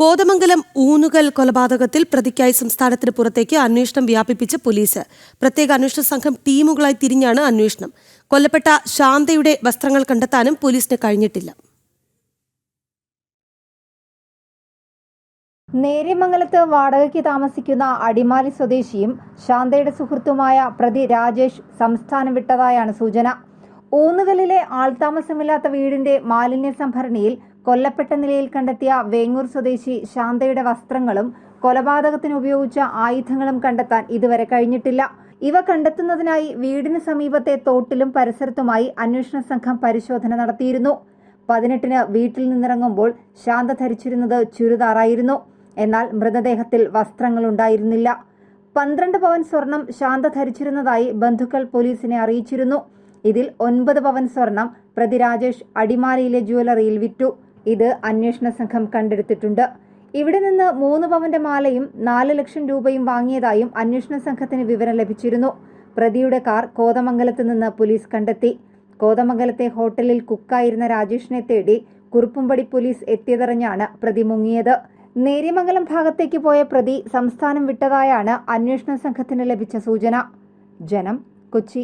കോതമംഗലം ഊന്നുകൽ കൊലപാതകത്തിൽ പ്രതിക്കായി സംസ്ഥാനത്തിന് പുറത്തേക്ക് അന്വേഷണം വ്യാപിപ്പിച്ച് പോലീസ്. പ്രത്യേക അന്വേഷണ സംഘം ടീമുകളായി തിരിഞ്ഞാണ് അന്വേഷണം. കൊല്ലപ്പെട്ട ശാന്തയുടെ വസ്ത്രങ്ങൾ കണ്ടെത്താനും പോലീസിന് കഴിഞ്ഞിട്ടില്ല. നേര്യമംഗലത്ത് വാടകയ്ക്ക് താമസിക്കുന്ന അടിമാലി സ്വദേശിയും ശാന്തയുടെ സുഹൃത്തുമായ പ്രതി രാജേഷ് സംസ്ഥാനം വിട്ടതായാണ് സൂചന. ഊന്നുകലിലെ ആൾതാമസമില്ലാത്ത വീടിന്റെ മാലിന്യ സംഭരണിയിൽ കൊല്ലപ്പെട്ട നിലയിൽ കണ്ടെത്തിയ വേങ്ങൂർ സ്വദേശി ശാന്തയുടെ വസ്ത്രങ്ങളും കൊലപാതകത്തിന് ഉപയോഗിച്ച ആയുധങ്ങളും കണ്ടെത്താൻ ഇതുവരെ കഴിഞ്ഞിട്ടില്ല. ഇവ കണ്ടെത്തുന്നതിനായി വീടിന് സമീപത്തെ തോട്ടിലും പരിസരത്തുമായി അന്വേഷണ സംഘം പരിശോധന നടത്തിയിരുന്നു. പതിനെട്ടിന് വീട്ടിൽ നിന്നിറങ്ങുമ്പോൾ ശാന്ത ധരിച്ചിരുന്നത് ചുരിദാറായിരുന്നു. എന്നാൽ മൃതദേഹത്തിൽ വസ്ത്രങ്ങൾ ഉണ്ടായിരുന്നില്ല. പന്ത്രണ്ട് പവൻ സ്വർണം ശാന്ത ധരിച്ചിരുന്നതായി ബന്ധുക്കൾ പോലീസിനെ അറിയിച്ചിരുന്നു. ഇതിൽ ഒൻപത് പവൻ സ്വർണം പ്രതി രാജേഷ് അടിമാലിയിലെ ജ്വല്ലറിയിൽ വിറ്റു. ഇത് അന്വേഷണ സംഘം കണ്ടെടുത്തിട്ടുണ്ട്. ഇവിടെ നിന്ന് മൂന്ന് പവന്റെ മാലയും നാല് ലക്ഷം രൂപയും വാങ്ങിയതായും അന്വേഷണ സംഘത്തിന് വിവരം ലഭിച്ചിരുന്നു. പ്രതിയുടെ കാർ കോതമംഗലത്ത് നിന്ന് പോലീസ് കണ്ടെത്തി. കോതമംഗലത്തെ ഹോട്ടലിൽ കുക്കായിരുന്ന രാജേഷിനെ തേടി കുറുപ്പുംപടി പോലീസ് എത്തിയതറിഞ്ഞാണ് പ്രതി മുങ്ങിയത്. നേര്യമംഗലം ഭാഗത്തേക്ക് പോയ പ്രതി സംസ്ഥാനം വിട്ടതായാണ് അന്വേഷണ സംഘത്തിന് ലഭിച്ച സൂചന. ജനം കൊച്ചി.